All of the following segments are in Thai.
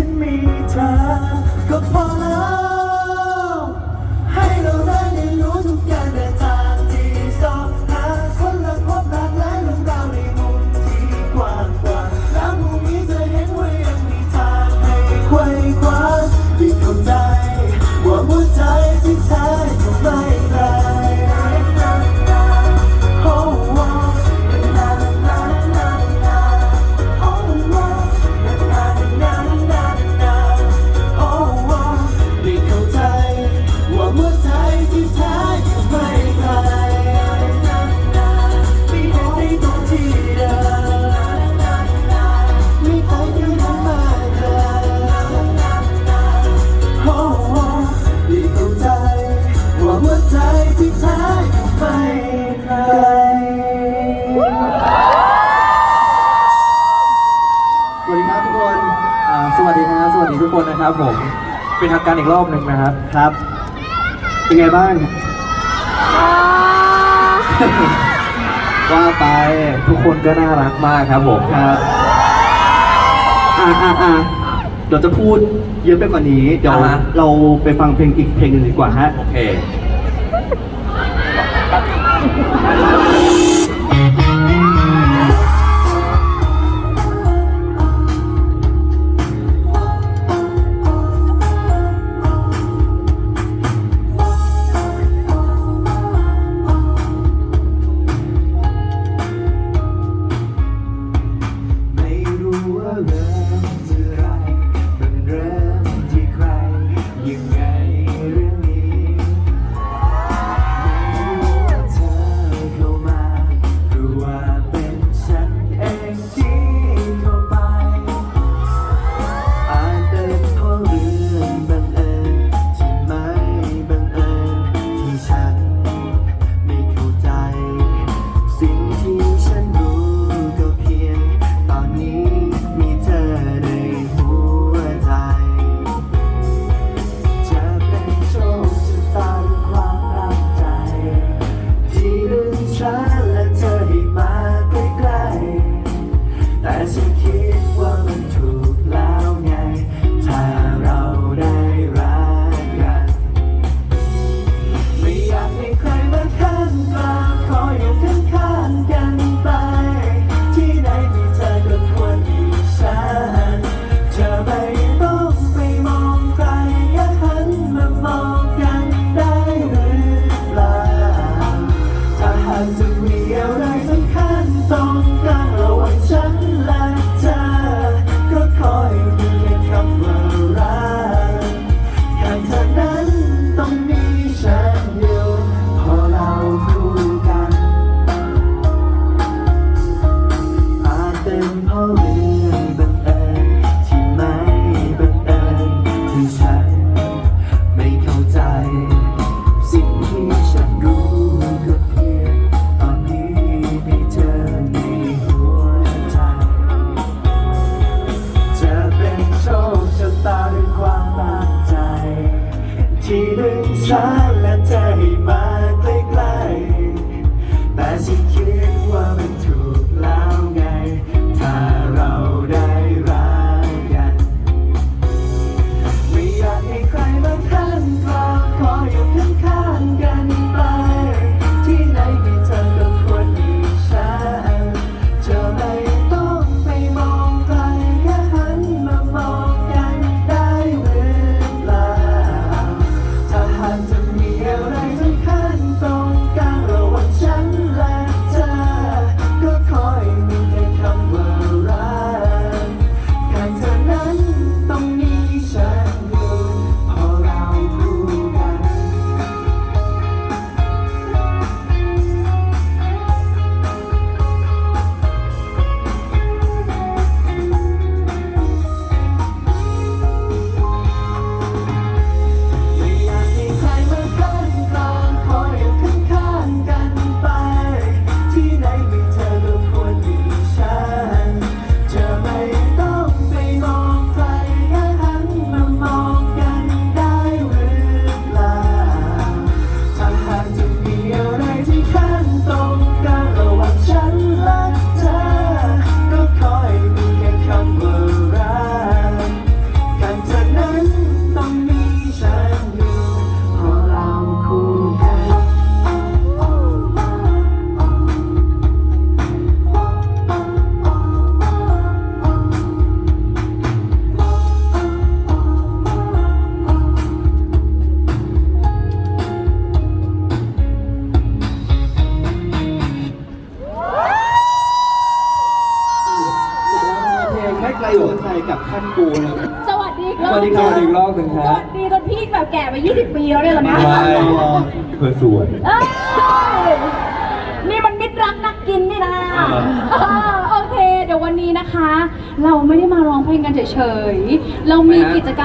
ฉันมีเธอก็พอแล้ว ที่เธอไปไกลสวัสดีครับทุกคนสวัสดีะครับสวัสดีทุกคนนะครับผม เป็นทางการอีกรอบหนึ่งนะครับ ครับ เป็นไงบ้าง ว่าไป ทุกคนก็น่ารักมากครับผมครับ อ่าอ่าอ่าเดี๋ยวจะพูดเยอะไปกว่านี้ เดี๋ยวเราไปฟังเพลงอีกเพลงหนึ่งดีกว่าฮะ โอเค love.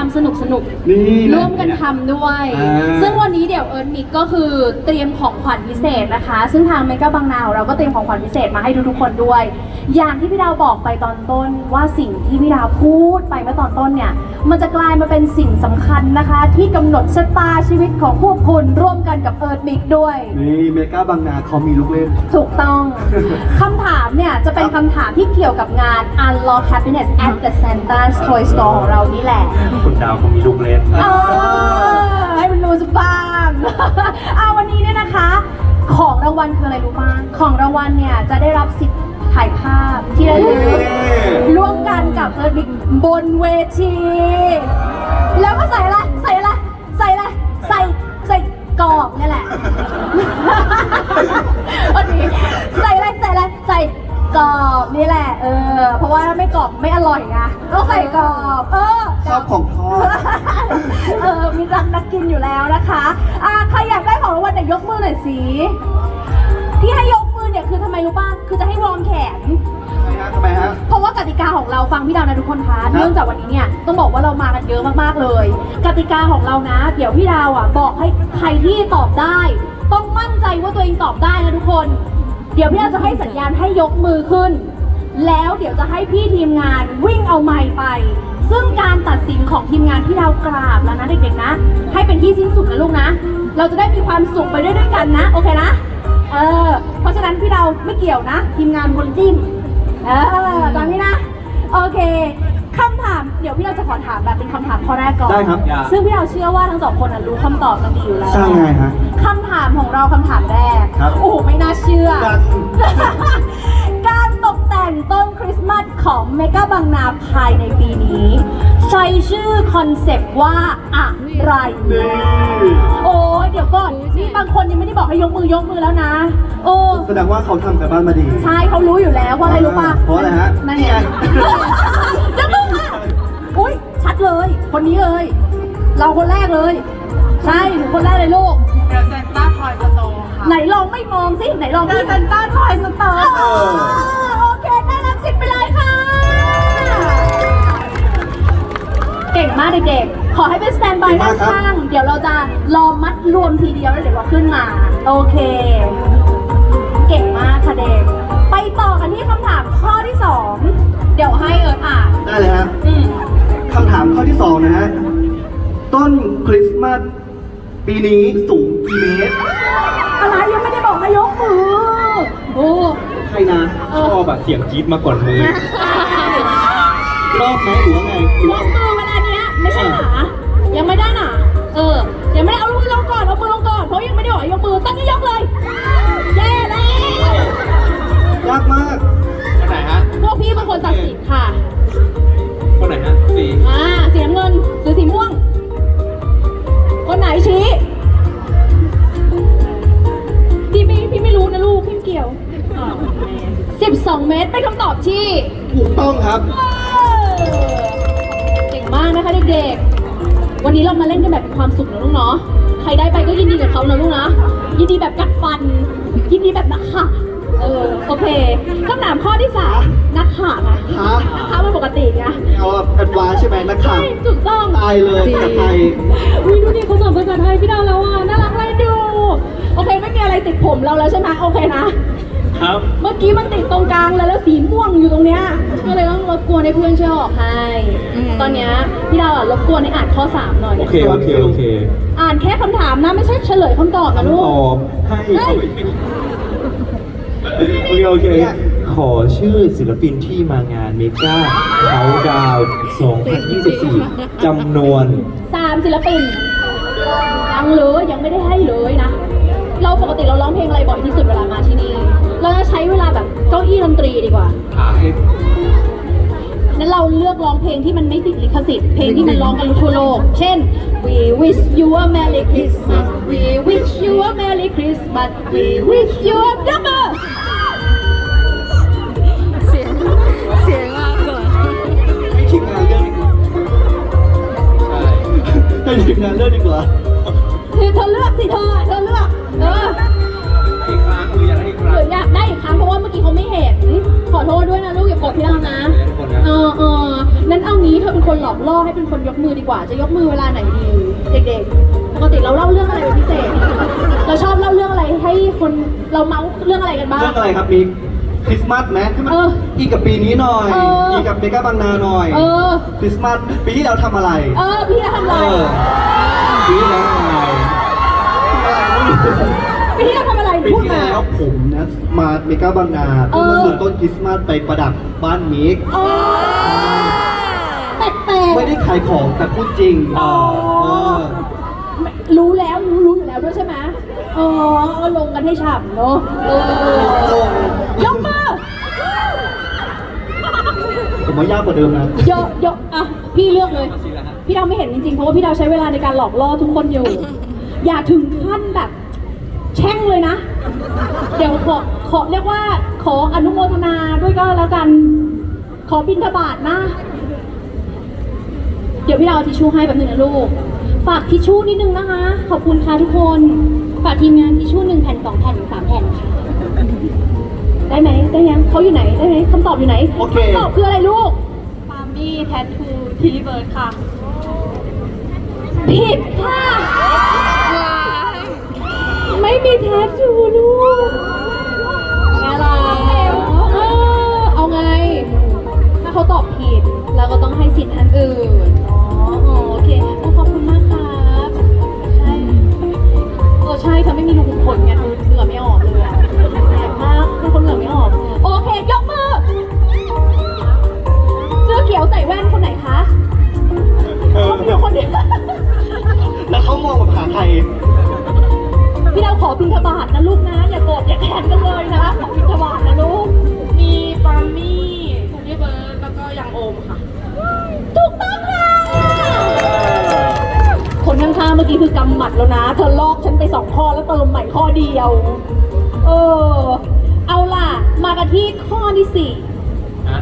มีกิจกรรมสนุกๆนี่นะร่วมกันทำด้วย อ่า ซึ่งวันนี้เดี๋ยวเอิร์นมิกก็คือเตรียมของขวัญพิเศษนะคะ ซึ่งทางเมกาบางนาของเราก็เตรียมของขวัญพิเศษมาให้ทุกๆคนด้วย อย่างที่พี่ดาวบอกไปตอนต้นว่าสิ่งที่พี่ดาวพูดไปเมื่อตอนต้นเนี่ย มันจะกลายมาเป็นสิ่งสำคัญนะคะ ที่กำหนดชะตาชีวิตของพวกคุณร่วมกันกับเอิร์นมิกด้วย นี่เมกาบางนาเขามีลูกเล่น ถูกต้อง คำถามเนี่ย จะเป็นคำถามที่เกี่ยวกับงาน Unlock Happiness at the Santa's Toy Store ของเรานี่แหละคุณดาวเขามีลูกเล่น เออให้มันรู้สักบ้าง เอาวันนี้เนี่ยนะคะ ของรางวัลคืออะไรรู้มั้ยของรางวัลเนี่ยจะได้รับสิทธิ์ถ่ายภาพที่ระลึกเย้ร่วมกันกับเอิร์ธบิ๊กบนเวที แล้วก็ใส่อะไรใส่อะไรใส่อะไรใส่ใส่กรอบนี่แหละวันนี้ใส่อะไรใส่อะไรใส่กรอบนี่แหละ เออ เพราะว่าถ้าไม่กรอบไม่อร่อยไงต้องใส่กรอบ เออ ชอบของทอดเออมี รักนักกินอยู่แล้วนะคะอ่าใครอยากได้ของรางวัลเนี่ยยกมือหน่อยสิที่ให้ยกมือเนี่ยคือทำไมรู้ป่ะคือจะให้วอร์มแขน ทำไมฮะ เพราะว่ากติกาของเราฟังพี่ดาวนะทุกคนคะเนื่องจากวันนี้เนี่ยต้องบอกว่าเรามากันเยอะมากๆเลย กติกาของเรานะ เดี๋ยวพี่ดาวอะบอกให้ใครที่ตอบได้ ต้องมั่นใจว่าตัวเองตอบได้นะทุกคน เดี๋ยวพี่ดาวจะให้สัญญาณให้ยกมือขึ้น แล้วเดี๋ยวจะให้พี่ทีมงานวิ่งเอาไม้ไป ซึ่งการตัดสินของทีมงานพี่ดาวกราบแล้วนะเด็กๆนะ ให้เป็นที่สิ้นสุดนะลูกนะ เราจะได้มีความสุขไปด้วยด้วยกันนะ โอเคนะ เออ เพราะฉะนั้นพี่ดาวไม่เกี่ยวนะ ทีมงานคนจิ้ม เออตามนี้นะ โอเคคำถาม เดี๋ยวพี่เราจะขอถามแบบเป็นคำถามข้อแรกก่อน ได้ครับ ซึ่งพี่เราเชื่อว่าทั้งสองคนน่ะรู้คำตอบกันดีอยู่แล้ว ใช่ไงฮะ คำถามของเราคำถามแรก ครับ โอ้โหไม่น่าเชื่อ ดัง ของเมกาบางนาภายในปีนี้ ใช้ชื่อคอนเซปต์ว่าอะไรนี่โอ้ยเดี๋ยวก่อนนี่บางคนยังไม่ได้บอกให้ยกมือยกมือแล้วนะ โอ้แสดงว่าเขาทำกันบ้านมาดี ใช่เขารู้อยู่แล้วเพราะอะไรรู้ป่ะเพราะอะไรฮะนั่นนี่ไงไงจะมึงอะอุ้ยชัดเลย คนนี้เลย เราคนแรกเลย ใช่หนูคนแรกเลยลูกเดอะเซนต้าทอยสโตร์ค่ะไหนลองไม่มองสิไหนลองเดอะเซนต้าทอยสโตร์เออโอเคได้รับสิทธิ์ไปเลย เก่งมากเด็กๆ ขอให้เป็นสแตนบายเก่งด้ามานกครับข้าง เดี๋ยวเราจะรอมัดรวมทีเดียวแล้วเดี๋ยวเราขึ้นมา โอเค เก่งมากค่ะเด็ก ไปต่อกันที่คำถามข้อที่สองเดี๋ยวให้เอิร์ธอ่านได้เลยฮะอืมคำถามข้อที่สองนะฮะ ต้นคริสต์มาสปีนี้สูงกี่เมตรอะไรยังไม่ได้บอกให้ยกมือโอ้ใครนะชอบแบบเสียงจี๊ดมาก่อนมือ รอบไหมหรือว่าไงหรือยว่ากมือเวลาเนี้ย ไม่ใช่หนายังไม่ได้หนาเออ ยังไม่ได้เอามือลงก่อนเอามือลงก่อนเพราะยังไม่ได้บอกให้ยกมือตอนนี้ยกเลยแย่แล้วยากมากคนไหนฮะพวกพี่เป็นคนตัดสินค่ะคนไหนฮะสี่อ่าสีน้ำเงินหรือสีม่วง คนไหนชี้พี่ไม่พี่ไม่รู้นะลูกพี่ไม่เกี่ยว12 เมตรเป็นคำตอบที่ ถูกต้องครับเก่ง มากนะคะเด็กๆ วันนี้เรามาเล่นกันแบบมีความสุขนะลูกเนาะ ใครได้ไปก็ยินดีกับเขานะลูกนะ ยินดีแบบกัดฟัน ยินดีแบบนักข่าเออโอเคคำถามข้อที่สามนักข่าไงฮะข่าเป็นปกติไงเอาแอดวานซ์ใช่ไหมนักข่าใช่วถูกต้อง ตายเลยภาษาไทยวิดูดิเขาสอนภาษาไทยพี่ดาวแล้วอะน่ารักเลยดู โอเคไม่มีอะไรติดผมเราแล้วใช่ไหมโอเคนะ ครับ เมื่อกี้มันติดตรงกลางเลยแล้วสีม่วงอยู่ตรงเนี้ย ก็เลยต้องรบกวนให้เพื่อนช่วยออกให้ ตอนเนี้ยพี่ดาวอะรบกวนให้อ่านข้อ 3 หน่อย โอเคโอเคโอเคอ่านแค่คำถามนะไม่ใช่เฉลยคำตอบนะลูตกอบให้เฮ้ย โอเคโอเค ขอชื่อศิลปินที่มางานเมกาเขาดาวน์2024จำนวน สามศิลปินยังเลยยังไม่ได้ให้เลยนะ เราปกติเราร้องเพลงอะไรบ่อยที่สุด ที่ดนตรีดีกว่าอ่าให้นั้นเราเลือกร้องเพลงที่มันไม่ติดลิขสิทธิ์ เพลงที่มันร้องกันทั่วโลก เช่น We wish you a merry Christmas We wish you a merry Christmas We wish you a double เสียงเสียงมากกว่าให้ทีมงานเลือกดีกว่าใช่ให้ทีมงานเลือกดีกว่าเธอเลือกสิเธอเธอเลือกเออ อีกครั้งหรืออยากได้อีกคหรั้งรืออยากได้อีกครั้งเพราะว่าเมื่อกี้เขาไม่เห็น ขอโทษด้วยนะลูกอย่าโกรธพี่เรานะเออเออนั้นเอางี้เธอเป็นคนหลอกล่อให้เป็นคนยกมือดีกว่า จะยกมือเวลาไหนดี เด็กๆ ปกติเราเล่าเรื่องอะไรเป็นพิเศษ เราชอบเล่าเรื่องอะไรให้คนเราเมาส์เรื่องอะไรกันบ้าง เรื่องอะไรครับมีคริสต์มาสไหมให้มันเอออีกกับปีนี้หน่อย เอออีกกับเมกาบางนาหน่อยเออ คริสต์มาสปีที่แล้วทำอะไร เออ พี่จะทำอะไร เออปีแล้วไงพี่จะ ทำอะไรปีพูดที่มา แล้วผมนะมาเมกาบางนาเออเพื่อมาซื้อต้นคริสต์มาสไปประดับบ้านมิกอ๋อแปลกๆไม่ได้ขายของแต่พูดจริงอ๋อเออรู้แล้วรู้รู้อยู่แล้วด้วยใช่ไหมอ๋อก็ลงกันให้ฉ่ำเนาะเออยกมือ ผมว่ายากกว่าเดิมนะยกยกอะ พี่เลือกเลย พี่ดาวไม่เห็นจริงๆ เพราะว่าพี่ดาวใช้เวลาในการหลอกล่อทุกคนอยู่ อย่าถึงขั้นแบบ แช่งเลยนะ เดี๋ยวขอขอเรียกว่า ขออนุโมทนาด้วยก็แล้วกัน ขอบินทบาทนะ เดี๋ยวพี่ดาวเอาทิชชู่ให้แบบหนึ่งนะลูก ฝากทิชชู่นิดนึงนะคะ ขอบคุณค่ะทุกคน ฝากทีมงานทิชชู่หนึ่งแผ่นสองแผ่นสามแผ่นค่ะ ได้ไหมได้ยังเขาอยู่ไหนได้ไหมคำตอบอยู่ไหนโอเค คำตอบคืออะไรลูก ปามี่แทททูทีเบิร์ดค่ะ ผิดค่ะ ไม่มีแทททูลูกไงล่ะเออเอาไง ถ้าเขาตอบผิดเราก็ต้องให้สิทธิ์อันอื่น อ๋อ โอเคขอบคุณมากครับใช่เออใช่เธอไม่มีรูขุมขนไงเธอเหงื่อไม่ออกเลยอะแปลกมากเป็นคนเหงื่อไม่ออก โอเค ยกมือ เสื้อเขียวใส่แว่นคนไหนคะเออเขาเป็นคนเดียว แล้วเขามองแบบหาใคร พี่ดาวขอบินทบาทนะลูกนะ อย่าโกรธอย่าแค้นกันเลยนะขอบินทบาทนะลูก มีปามี่ทีเบิร์ดแล้วก็ยังโอมค่ะ ถูกต้องค่ะ คนข้างๆเมื่อกี้คือกำหมัดแล้วนะ เธอลอกฉันไปสองข้อแล้วเติมใหม่ข้อเดียว เออ เอาล่ะ มากันที่ข้อที่สี่อะ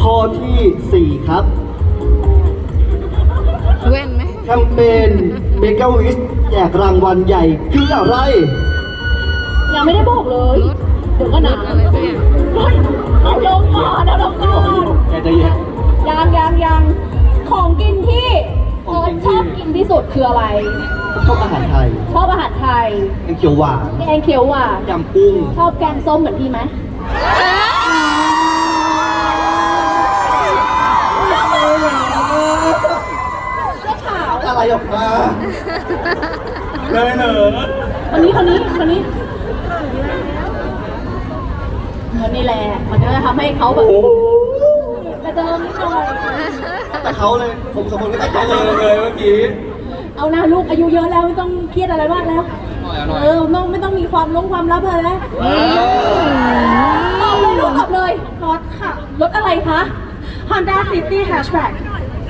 ข้อที่ 4 ครับเว้นไหม แคมเปญเมกาวิส แจกรางวัลใหญ่คืออะไร ยังไม่ได้บอกเลย เดี๋ยวก็นาอะไรสักอย่างเฮ้ยเอาลงก่อนเอาลงก่อนแกใจเย็นยังยังยังของกินที่เอองอกินที่ชอบกินที่สุดคืออะไร ชอบอาหารไทย ชอบอาหารไทยแกงเขียวหวานแกงเขียวหวานยำกุ้ง ชอบแกงส้มเหมือนพี่ไหมาวออกมาเลยเหรอคนนี้คนนี้คนนี้คนนี้แหละ มันก็จะทำให้เขาแบบกระเดิมนิดหน่อยแต่เขาเลย ผมสองคนก็แต่เขาเลยเลยเมื่อกี้ เอานะลูกอายุเยอะแล้วไม่ต้องเครียดอะไรมากแล้ว เออไม่ต้องไม่ต้องมีความลงความลับอะไรแล้วตอบเลยลูกตอบเลยรถค่ะ รถอะไรคะ Honda City Hatchback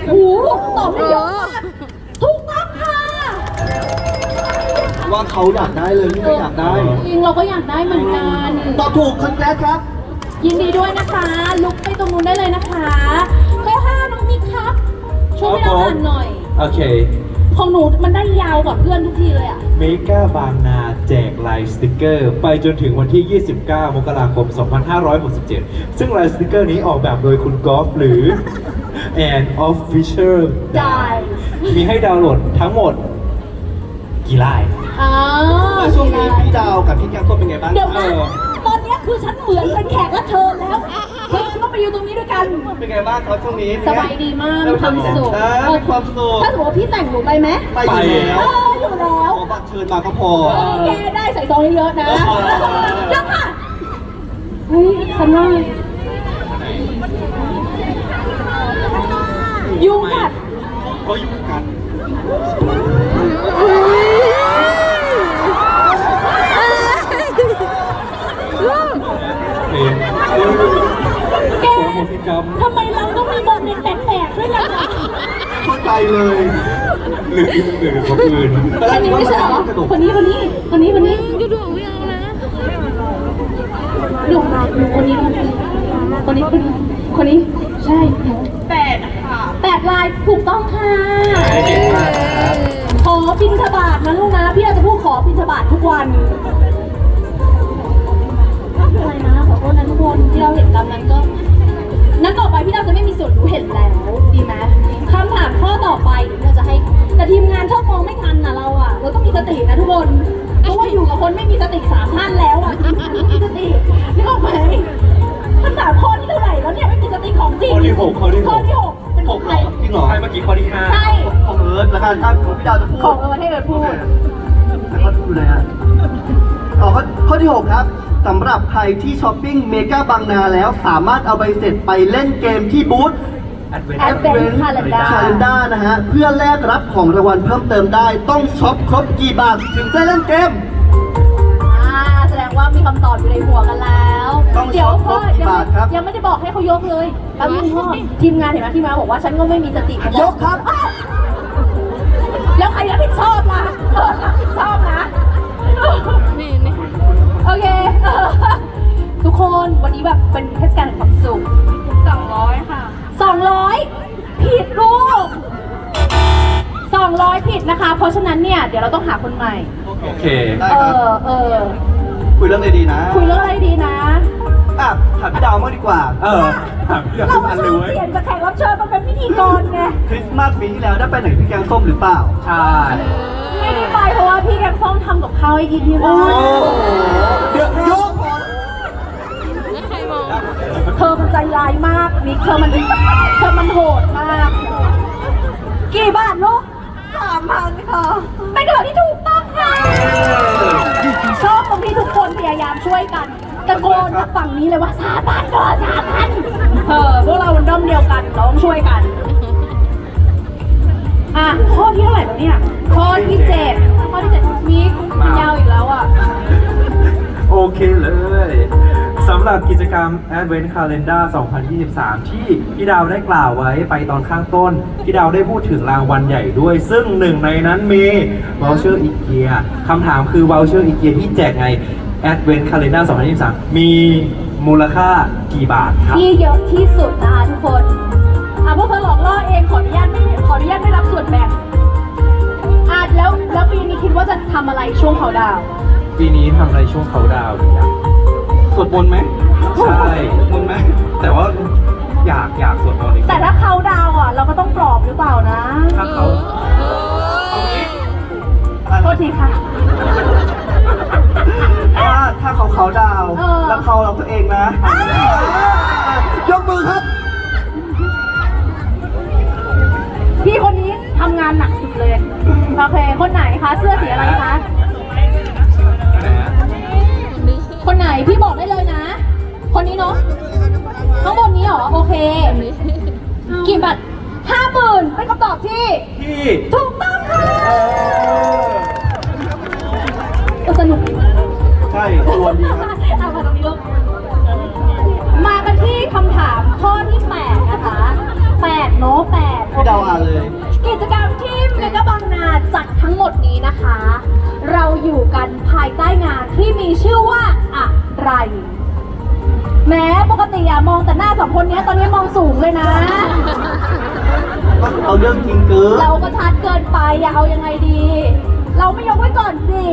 โอ้โหตอบได้เยอะ ว่าเขาอยากได้เลยนี่ก็อยากได้จริงเราก็อยากได้เหมือนกัน ตอบถูกคอนแกรสครับ ยินดีด้วยนะคะ ลุกไปตรงนู้นได้เลยนะคะข้อห้าน้องมิกครับช่วยไม่ได้อ่านหน่อย โอเค ของหนูมันได้ยาวกว่าเพื่อนทุกทีเลยอะ เมกาบางนาแจกลายสติกเกอร์ ไปจนถึงวันที่ 29 มกราคม 2567 ซึ่งลายสติกเกอร์นี้ออกแบบโดยคุณกอล์ฟหรือ and official Dice มีให้ดาวน์โหลดทั้งหมดกี่ลาย อ้าวแล้วช่วงนี้พี่ดาวกับพี่แกงส้มเป็นไงบ้างเดี๋ยวครันะบตอนเนี้ยคือฉันเหมือนเป็นแขกรับเชิญแล้วเฮ้ยต้องไปอยู่ตรงนี้ด้วยกัน เป็นไงบ้างครับช่วงนี้สบายดีมากเอมีความสุขเออมีความสุขถ้าสมมติว่าพี่แต่งหนูไปไหมไปอยู่แล้วเอออยู่แล้วขอบัตรเชิญมาก็พอโอเคได้ใส่ซองเยอะๆนะเออเยอะค่ะเฮ้ยฉันว่ายุงกัดเขาอยู่กัน เพลง แกโหสิกรรมทำไมเราต้องมีบทเป็นแปลกๆด้วยล่ะเข้าใจเลยหรือหรือคนอื่นตอนแรอักนนึนี้กว่าไม่ใช่เหรอกระดูกคนนี้คนนี้คนนี้คนนี้จะดูไม่เอานะดูดูคนนี้คนนี้คนนี้คนนี้คนนี้ใช่แปดค่ะแปดลายถูกต้องค่ะเก่งมากครับบินทบาทนะลูกนะพี่เราจะพูดขอบินทบาททุกวัน อะไรนะขอโทษนะทุกคนที่เราเห็นตามนั้นก็ นั้นต่อไปพี่เราจะไม่มีส่วนรู้เห็นแล้วดีไหมคำถามข้อต่อไปเดี๋ยวเราจะให้ แต่ทีมงานชอบมองไม่ทันนะเราอะเราต้องมีสตินะทุกคนเพราะว่าอยู่กับคนไม่มีสติสามท่านแล้วอะทีมงานต้องมีสตินึกออกไหมคำถามข้อที่เท่าไหร่แล้วเนี่ยไม่มีสติของจริงข้อที่หกข้อที่หกข้อที่หกเป็นของใครจริงเหรอใช่เมื่อกี้ข้อที่ห้าใช่ของเอิร์ธแล้วกันถ้าของพี่ดาวจะพูดของเออให้เอิร์ธพูดแล้วก็พูดเลยฮะ ต่อข้อข้อที่ 6 ครับสำหรับใครที่ช้อปปิ้งเมกาบางนาแล้วสามารถเอาใบเสร็จไปเล่นเกมที่บูธ Advent Advent Calendar คาล endar นะฮะ เพื่อแลกรับของรางวัลเพิ่มเติมได้ ต้องช็อปครบกี่บาทถึงจะเล่นเกม อ่าแสดงว่ามีคำตอบอยู่ในหัวกันแล้ว ต้องเดี๋ยวช็อปครพ่อบกี่ยังบาทครับ ยังไม่ได้บอกให้เขายกเลยแป๊บนึงพ่อทีมงานเห็นไหมทีมงานบอกว่าฉันก็ไม่มีสติเขาบอกยกครับอ้าวแล้วใครรับผิดชอบล่ะเออรับผิดชอบนะ นี่นี่โอเคทุกคนวันนี้แบบเป็นเทศกาลแห่งความสุขสองร้อยค่ะ200ผิดลูก200ผิดนะคะ เพราะฉะนั้นเนี่ย เดี๋ยวเราต้องหาคนใหม่ โอเค ได้เอครับ อเออคุยเรื่องอะไรดีนะ คุยเรื่องอะไรดีนะ อะถามพี่ดาวมากดีกว่า เออถามพี่เราอันชเลอยบเว้ย เปลี่ยนจากแขกรับเชิญมาเป็นพิธีกรไง คริสต์มาสปีที่แล้วได้ไปไหนพี่แกงส้มหรือเปล่า ใช่ ไม่ได้ไปเพราะว่าพี่แกงส้มทำกับข้าวให้กินที่บ้านเดี๋ยวยกแล้วใครมอง เธอมันใจร้ายมากนิกเธอมันเธอมันโหดมาก กี่บาทลูกสามพันค่ะเป็นคำตอบที่ถูกต้องค่ะชอบตรงที่ทุกคนพยายามช่วยกัน ตะโกนจากฝั่งนี้เลยว่าสามพันก่อนสามพันเออพวกเรามันด้อมเดียวกันเราต้องช่วยกัน อะข้อที่เท่าไหร่แล้วเนี่ยข้อที่เจ็ดข้อที่เจ็ดมีมันยาวอีกแล้วอะ โอเคเลยสำหรับกิจกรรม Advent Calendar 2023 ที่พี่ดาวได้กล่าวไว้ไปตอนข้างต้น พี่ดาวได้พูดถึงรางวัลใหญ่ด้วย ซึ่งหนึ่งในนั้นมี voucher IKEA คำถามคือ voucher IKEA ที่แจก ใน Advent Calendar 2023 มีมูลค่ากี่บาทครับ ที่เยอะที่สุดนะคะทุกคนอะพวกเธอหลอกล่อเองขออนุญาตไม่ขออนุญาตไม่รับส่วนแบ่งอะแล้วแล้วปีนี้คิดว่าจะทำอะไรช่วงเขาดาวน์ปีนี้ทำอะไรช่วงเขาดาวน์ดีอะสวดมนต์ไหมใช่สวดมนต์ไหมแต่ว่าอยากอยากสวดมนต์จริงๆแต่ถ้าเขาดาวน์อะ เราก็ต้องปลอบหรือเปล่านะถ้าเขาโทษทีค่ะ ถ้าถ้าเขาเขาดาวน์เออ แล้วเขาเราตัวเองนะ ยกมือครับ พี่คนนี้ทำงานหนักสุดเลย โอเค คนไหนคะ เสื้อสีอะไรคะ คนไหน พี่บอกได้เลยนะ คนนี้เนาะข้างบนนี้เหรอ โอเค กี่บาทห้าหมื่นเป็นคำตอบที่ที่ถูกต้องค่ะเออเออสนุกดี ใช่รวนดีครับเอามาตรงนี้ลูกมากันที่คำถามข้อที่ 8 นะคะ8เนาะ8พี่ดาวอ่านเลย กิจกรรมที่เมกะบางนาจัดทั้งหมดนี้นะคะ เราอยู่กันภายใต้งานที่มีชื่อว่าอะไร แม้ปกติอะมองแต่หน้าสองคนเนี้ยตอนนี้มองสูงเลยนะ เอาเรื่องจริงเกินเราก็ชัดเกินไปอย่าเอายังไงดี เราไม่ยกไว้ก่อนสิ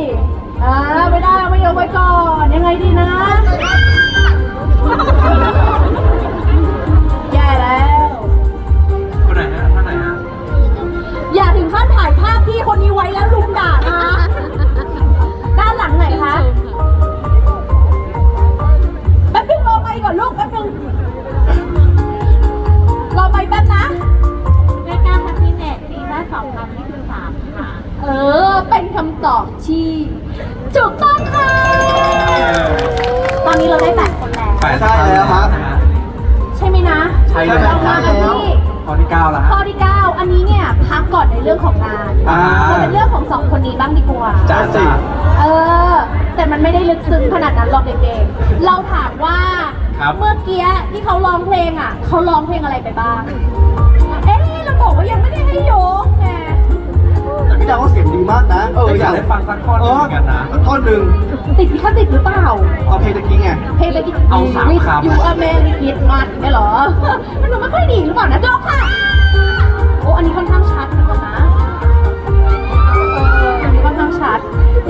อ่าไม่ได้ไม่ยกไว้ก่อน ยังไงดีนะ ติดลิขสิทธิ์หรือเปล่า เอาเพลงตะกี้ไง เพลงไปที่เอาสามคำ อยู่อเมริกมาถึงได้เหรอ มันดูไม่ค่อยดีหรือเปล่านะดอกค่ะ โอ้ อันนี้ค่อนข้างชัดเหมือนกันะอออันนี้ค่อนข้างชัด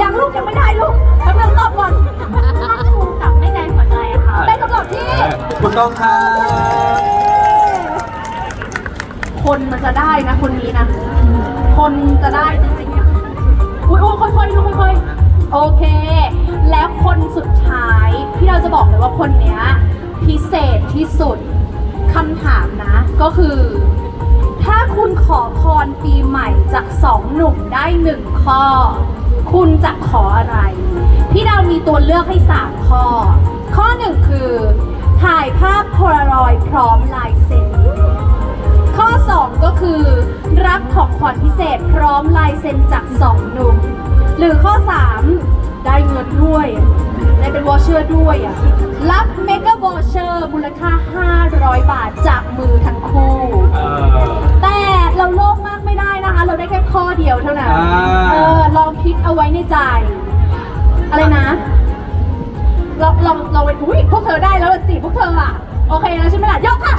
ยังลูกยังไม่ได้ลูกกำลังตอบก่อนถูกกับไม่แดงหัวใจค่ะเป็นคำตอบที่ คุณต้องค่ะคนมันจะได้นะคนนี้นะ คนจะได้จริงๆอุ้ยอุ้ยค่อยๆลูกค่อยๆ โอเค แล้วคนสุดท้ายที่เราจะบอกเลยว่าคนเนี้ยพิเศษที่สุดคำถามนะก็คือ ถ้าคุณขอพรปีใหม่จากสองหนุ่มได้หนึ่งข้อ คุณจะขออะไร พี่ดาวมีตัวเลือกให้สามข้อ ข้อหนึ่งคือ ถ่ายภาพโพลารอยด์พร้อมลายเซ็นข้อ2ก็คือ รับของขวัญพิเศษพร้อมลายเซ็นจากสองหนุ่ม หรือข้อ3 ได้เงินด้วยได้เป็นวอเชอร์ด้วยอะรับเมกะวอเชอร์มูลค่า 500 บาทจากมือทั้งคู่เออแต่เราโลภมากไม่ได้นะคะ เราได้แค่ข้อเดียวเท่านั้นอ่าเออลองคิดเอาไว้ในใจ อะไรนะเราเราเราอุ้ยพวกเธอได้แล้วสิพวกเธออะ โอเคแล้วใช่ไหมล่ะยกค่ะ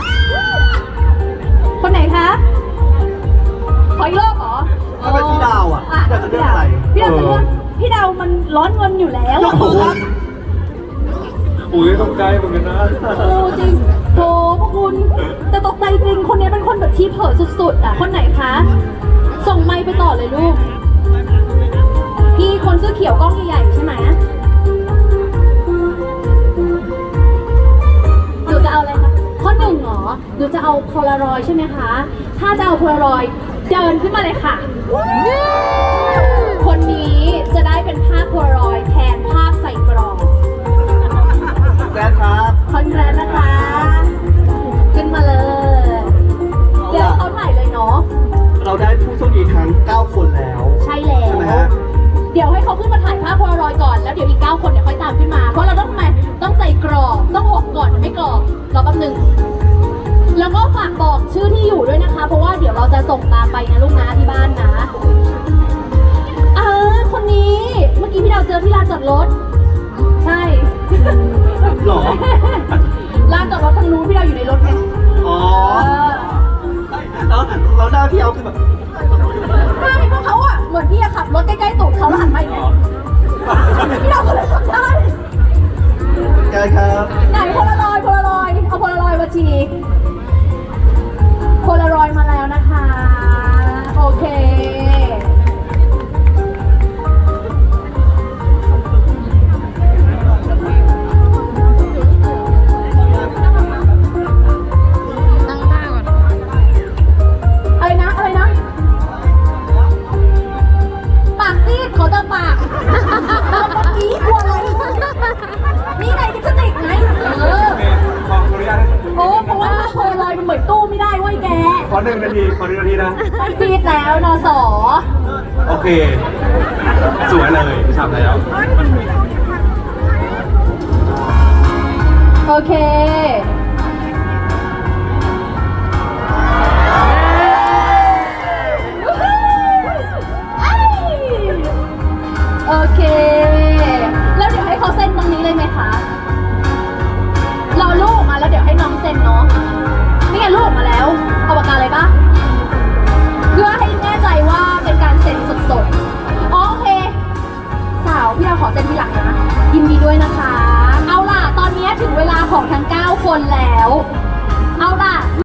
คนไหนคะขออีกรอบเหรอถ้าเป็นพี่ดาวอะพี่ดาวจะเลือกอะไรพี่ดาวจะเลือก พี่ดาวมันร้อนเงินอยู่แล้วโอ้โหอุ้ยตกใจเหมือนกันนะโอ้จริงโหพวกคุณแต่ตกใจจริงคนนี้เป็นคนแบบที่เผลอสุดๆอะคนไหนคะ ส่งไมค์ไปต่อเลยลูก พี่คนเสื้อเขียวกล้องใหญ่ๆใช่ไหมหนูจะเอาอะไรคะข้อหนึ่งเหรอหนูจะเอาโพลารอยด์ใช่ไหมคะ ถ้าจะเอาโพลารอยด์เดินขึ้นมาเลยค่ะ คนนี้ จะได้เป็นภาพโพลารอยด์แทนภาพใส่กรอบแจ๊คครับคอนแกรนนะคะ ขึ้นมาเลย เดี๋ยวเขาถ่ายเลยเนาะ เราได้ผู้โชคดีทั้ง 9 คนแล้ว ใช่แล้วใช่ไหมฮะ เดี๋ยวให้เขาขึ้นมาถ่ายภาพโพลารอยด์ก่อน แล้วเดี๋ยวอีก 9 คนเดี๋ยวค่อยตามขึ้นมา เพราะเราต้องทำไมต้องใส่กรอบ ต้องอบก่อนไม่กรอบรอแป๊บหนึง แล้วก็ฝากบอกชื่อที่อยู่ด้วยนะคะ เพราะว่าเดี๋ยวเราจะส่งตามไปนะลูกนะที่บ้านนะ ดรถทางนู้นพี่ดาวอยู่ในรถไงอ๋อเออแล้วเราหน้าพี่เอาคือแบบใช่เพราะเขาอะเหมือนพี่อะขับรถใกล้ๆตูดเขาแล้วหันมาอย่างเงี้ยพี่เราก็เลยขับได้แจ๊คครับไหนโพลารอยด์โพลารอยด์เอาโพลารอยด์มาชีโพลารอยด์มาแล้วนะคะ โอเค ขอหนึ่งนาทีขอหนึ่งนาทีนะไม่ซีดแล้วนอสอโอเค สวยเลยทำแล้ว โอเค โอเค แล้วเดี๋ยวให้เขาเซ็นตรงนี้เลยไหมคะรอลูกออกมาแล้วเดี๋ยวให้น้องเซ็นเนาะนี่ไง ลูกออกมาแล้วเอาปากกาเลยปะเพื่อให้แน่ใจว่าเป็นการเซ็นสดๆอ๋อโอเค สาวพี่เราขอเซ็นทีหลังนะยินดีด้วยนะคะ เอาล่ะ ตอนนี้ถึงเวลาของทั้ง 9 คนแล้ว